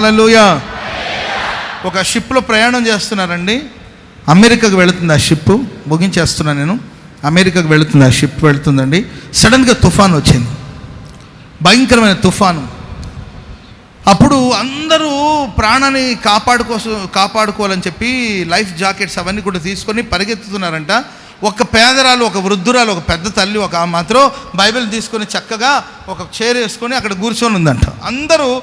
హల్లెలూయా. ఒక షిప్లో ప్రయాణం చేస్తున్నారండి. అమెరికాకు వెళుతుంది ఆ షిప్ ముగించేస్తున్నాను నేను. అమెరికాకు వెళుతుంది ఆ షిప్ వెళుతుందండి. సడన్గా తుఫాన్ వచ్చింది. భయంకరమైన తుఫాను. అప్పుడు అందరూ ప్రాణాన్ని కాపాడుకోసం కాపాడుకోవాలని చెప్పి లైఫ్ జాకెట్స్ అవన్నీ కూడా తీసుకొని పరిగెత్తుతున్నారంట. ఒక పేదరాలు ఒక వృద్ధురాలు ఒక పెద్ద తల్లి ఒక మాత్రం బైబిల్ తీసుకొని చక్కగా ఒక చైర్ వేసుకొని అక్కడ కూర్చొని ఉందంట. అందరూ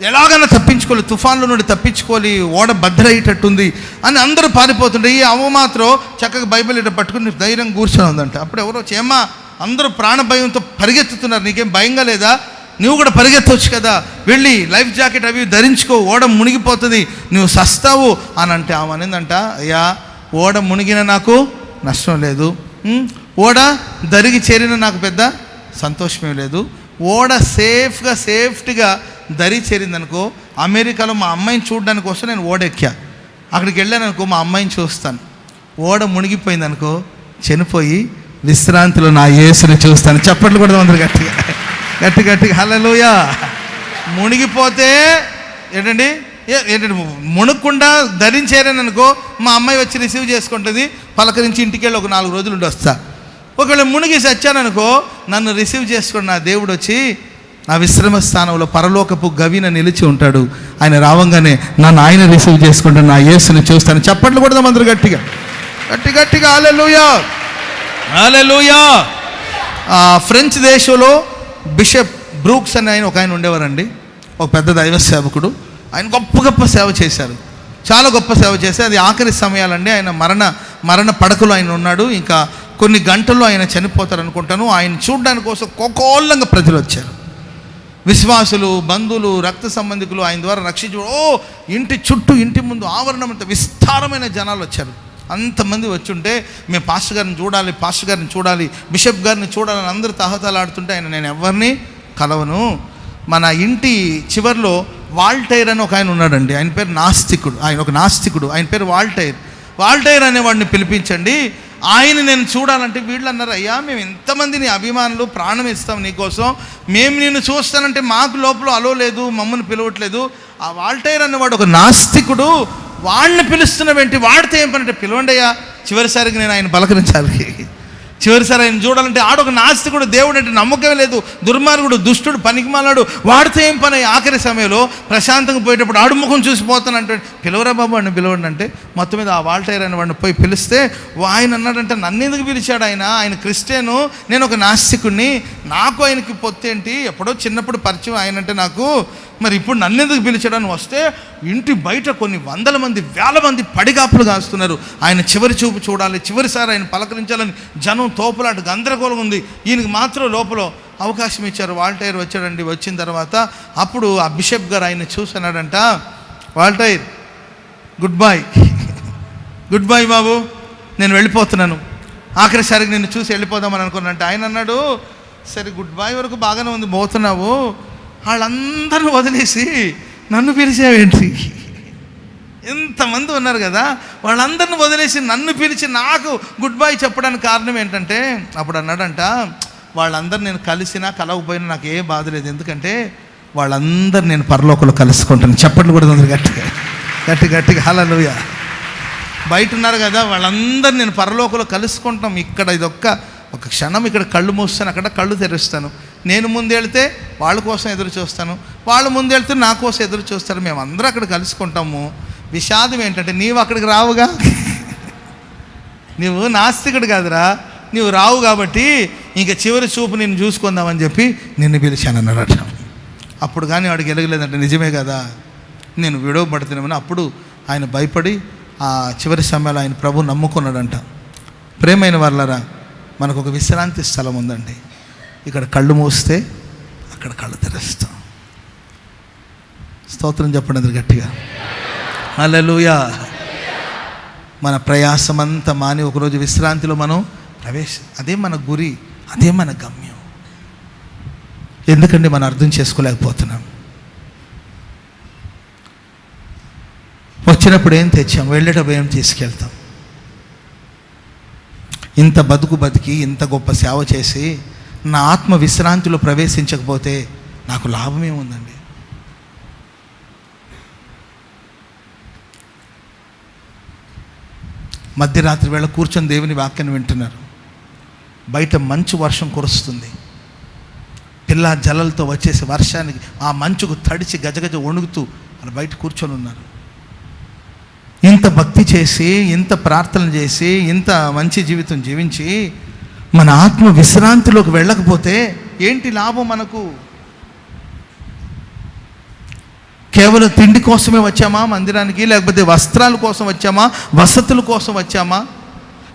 ఎలాగైనా తప్పించుకోవాలి తుఫాన్లో నుండి తప్పించుకోవాలి ఓడ భద్రయ్యేటట్టుంది అని అందరూ పారిపోతుండే ఈ అవ్వ మాత్రం చక్కగా బైబిల్ ఇట్లా పట్టుకుని ధైర్యం కూర్చొని ఉందంట అప్పుడు ఎవరో చేమ్మా అందరూ ప్రాణ భయంతో పరిగెత్తుతున్నారు నీకేం భయంగా లేదా? నువ్వు కూడా పరిగెత్తవచ్చు కదా. వెళ్ళి లైఫ్ జాకెట్ అవి ధరించుకో ఓడ మునిగిపోతుంది నువ్వు సస్తావు. అని అంటే ఆమె అనిందంట అయ్యా ఓడ మునిగిన నాకు నష్టం లేదు. ఓడ దరిగి చేరిన నాకు పెద్ద సంతోషమే లేదు. ఓడ సేఫ్గా సేఫ్టీగా దరి చేరిందనుకో అమెరికాలో మా అమ్మాయిని చూడడానికి కోసం నేను ఓడెక్కా. అక్కడికి వెళ్ళాననుకో మా అమ్మాయిని చూస్తాను. ఓడ మునిగిపోయిందనుకో చనిపోయి విశ్రాంతిలో నా యేసుని చూస్తాను. చప్పట్లు కూడా అందరు గట్టిగా. గట్టి గట్టిగా. హల్లెలూయా. మునిగిపోతే ఏంటండి? ఏ- ఏంటంటే మునక్కుండా ధరించారని అనుకో మా అమ్మాయి వచ్చి రిసీవ్ చేసుకుంటుంది పలకరించి ఇంటికి వెళ్ళి ఒక నాలుగు రోజులు ఉండి వస్తా. ఒకవేళ మునిగి చచ్చాననుకో నన్ను రిసీవ్ చేసుకుని నా దేవుడు వచ్చి నా విశ్రమ స్థానంలో పరలోకపు గవిన నిలిచి ఉంటాడు. ఆయన రావంగానే నన్ను ఆయన రిసీవ్ చేసుకుంటాను నా యేసుని చూస్తాను. చప్పట్లు కూడా అందరూ గట్టిగా. గట్టి గట్టిగా. హల్లెలూయా. హల్లెలూయా. ఆ, ఫ్రెంచ్ దేశంలో బిషప్ బ్రూక్స్ అని ఆయన ఒక ఆయన ఉండేవారండి. ఒక పెద్ద దైవ సేవకుడు. ఆయన గొప్ప గొప్ప సేవ చేశారు. చాలా గొప్ప సేవ చేసి అది ఆఖరి సమయాలండి. ఆయన మరణ మరణ పడకలో ఆయన ఉన్నాడు. ఇంకా కొన్ని గంటల్లో ఆయన చనిపోతారు అనుకుంటాను ఆయన చూడడానికి కోసం కోకోల్లంగా ప్రజలు వచ్చారు. విశ్వాసులు బంధువులు రక్త సంబంధికులు ఆయన ద్వారా రక్షించు ఓ ఇంటి చుట్టూ ఇంటి ముందు ఆవరణం అంత విస్తారమైన జనాలు వచ్చారు. అంతమంది వచ్చుంటే మేము పాస్టర్ గారిని చూడాలి పాస్టర్ గారిని చూడాలి బిషప్ గారిని చూడాలని అందరూ తహతలాడుతుంటే ఆయన నేను ఎవరిని కలవను? మన ఇంటి చివర్లో వాల్టైర్ అని ఒక ఆయన ఉన్నాడండి. ఆయన పేరు నాస్తికుడు ఆయన ఒక నాస్తికుడు. ఆయన పేరు వాల్టైర్. వాల్టైర్ అనేవాడిని పిలిపించండి. ఆయన నేను చూడాలంటే వీళ్ళు అన్నారు అయ్యా మేము ఇంతమంది నీ అభిమానులు ప్రాణం ఇస్తాం నీకోసం. మేము నిన్ను చూస్తానంటే మాకు లోపల అలో లేదు మమ్మల్ని పిలవట్లేదు. ఆ వాల్టైర్ అనేవాడు ఒక నాస్తికుడు. వాడిని పిలుస్తున్నవేంటి వాడితే ఏం పని అంటే పిలవండి అయ్యా చివరిసారికి నేను ఆయన పలకరించాలి చివరిసారి ఆయన చూడాలంటే ఆడొక నాస్తికుడు దేవుడు అంటే నమ్మకమే లేదు. దుర్మార్గుడు దుష్టుడు పనికిమాలాడు. వాడితే ఏం పని? ఆఖరి సమయంలో ప్రశాంతంగా పోయేటప్పుడు ఆడు ముఖం చూసిపోతానంటే పిలవరా బాబు అని పిలవండి అంటే మొత్తం మీద ఆ వాల్టైర్ అని వాడిని పోయి పిలిస్తే ఆయన అన్నాడంటే నన్ను ఎందుకు పిలిచాడు ఆయన? ఆయన క్రిస్టియను నేను ఒక నాస్తికుడిని నాకు ఆయనకి పొత్తేంటి? ఎప్పుడో చిన్నప్పుడు పరిచయం ఆయన అంటే నాకు మరి ఇప్పుడు నన్ను ఎందుకు వస్తే ఇంటి బయట కొన్ని వందల మంది వేల మంది పడిగాపులు కాస్తున్నారు. ఆయన చివరి చూపు చూడాలి చివరిసారి ఆయన పలకరించాలని జనం తోపులాట గందరగోళం ఉంది. ఈయనకి మాత్రం లోపల అవకాశం ఇచ్చారు. వాల్టైర్ వచ్చాడండి వచ్చిన తర్వాత అప్పుడు ఆ బిషప్ గారు ఆయన చూసినాడంట Waltair good boy good boy బాబు నేను వెళ్ళిపోతున్నాను. ఆఖరిసారికి నిన్ను చూసి వెళ్ళిపోదామని అనుకున్నానంటే ఆయన అన్నాడు సరే గుడ్ బాయ్ వరకు బాగానే ఉంది పోతున్నావు. వాళ్ళందరిని వదిలేసి నన్ను పిలిచావేంటి? ఎంతమంది ఉన్నారు కదా వాళ్ళందరిని వదిలేసి నన్ను పిలిచి నాకు గుడ్ బై చెప్పడానికి కారణం ఏంటంటే అప్పుడు అన్నాడంట వాళ్ళందరూ నేను కలిసినా కలవకపోయినా నాకు ఏ బాధ లేదు. ఎందుకంటే వాళ్ళందరూ నేను పరలోకలు కలుసుకుంటాను. చెప్పండి కూడా అందరు గట్టిగా గట్టి గట్టిగా. హలలుయ బయట ఉన్నారు కదా వాళ్ళందరూ నేను పరలోకలు కలుసుకుంటాం. ఇక్కడ ఇదొక్క ఒక క్షణం ఇక్కడ కళ్ళు మూస్తాను అక్కడ కళ్ళు తెరుస్తాను. నేను ముందెళ్తే వాళ్ళ కోసం ఎదురు చూస్తాను వాళ్ళు ముందెళ్తే నా కోసం ఎదురు చూస్తారు మేము అక్కడ కలుసుకుంటాము. విషాదం ఏంటంటే నీవు అక్కడికి రావుగా? నీవు నాస్తికుడు కాదురా. నీవు రావు కాబట్టి ఇంక చివరి చూపు నేను చూసుకుందామని చెప్పి నిన్ను పిలిచాను అన్నాడట అప్పుడు కానీ వాడికి ఎలగలేదంటే నిజమే కదా? నేను విడవబడుతున్నామని. అప్పుడు ఆయన భయపడి ఆ చివరి సమయంలో ఆయన ప్రభు నమ్ముకున్నాడంట. ప్రేమైన వాళ్ళరా మనకు ఒక విశ్రాంతి స్థలం ఉందండి. ఇక్కడ కళ్ళు మూస్తే అక్కడ కళ్ళు తెరుస్తాం. స్తోత్రం చెప్పండి అందరు గట్టిగా. అలలుయా మన ప్రయాసమంతా మాని ఒకరోజు విశ్రాంతిలో మనం ప్రవేశం అదే మన గురి అదే మన గమ్యం. ఎందుకంటే మనం అర్థం చేసుకోలేకపోతున్నాం? వచ్చినప్పుడు ఏం తెచ్చాం? వెళ్ళేటప్పుడు ఏం తీసుకెళ్తాం? ఇంత బతుకు బతికి ఇంత గొప్ప సేవ చేసి నా ఆత్మ విశ్రాంతిలో ప్రవేశించకపోతే నాకు లాభమేముందండి మధ్యరాత్రి వేళ కూర్చొని దేవుని వాక్యం వింటున్నారు. బయట మంచు వర్షం కురుస్తుంది. పిల్ల జలలతో వచ్చేసి వర్షానికి ఆ మంచుకు తడిచి గజగజ వణుగుతూ వాళ్ళు బయట కూర్చొని ఉన్నారు. ఇంత భక్తి చేసి ఇంత ప్రార్థన చేసి ఇంత మంచి జీవితం జీవించి మన ఆత్మ విశ్రాంతిలోకి వెళ్ళకపోతే ఏంటి లాభం మనకు? కేవలం తిండి కోసమే వచ్చామా? మందిరానికి? లేకపోతే వస్త్రాల కోసం వచ్చామా? వసతుల కోసం వచ్చామా?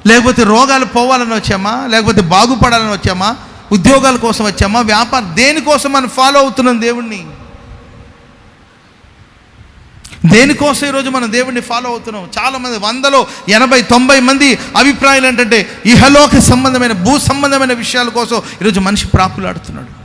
లేకపోతే రోగాలు పోవాలని వచ్చామా? లేకపోతే బాగుపడాలని వచ్చామా? ఉద్యోగాల కోసం వచ్చామా? వ్యాపారం దేనికోసం మనం ఫాలో అవుతున్నాం దేవుణ్ణి? దేనికోసం ఈరోజు మనం దేవుణ్ణి ఫాలో అవుతున్నాం? చాలామంది వందలో ఎనభై తొంభై మంది అభిప్రాయాలు ఏంటంటే ఇహలోక సంబంధమైన భూ సంబంధమైన విషయాల కోసం ఈరోజు మనిషి ప్రాకులాడుతున్నాడు.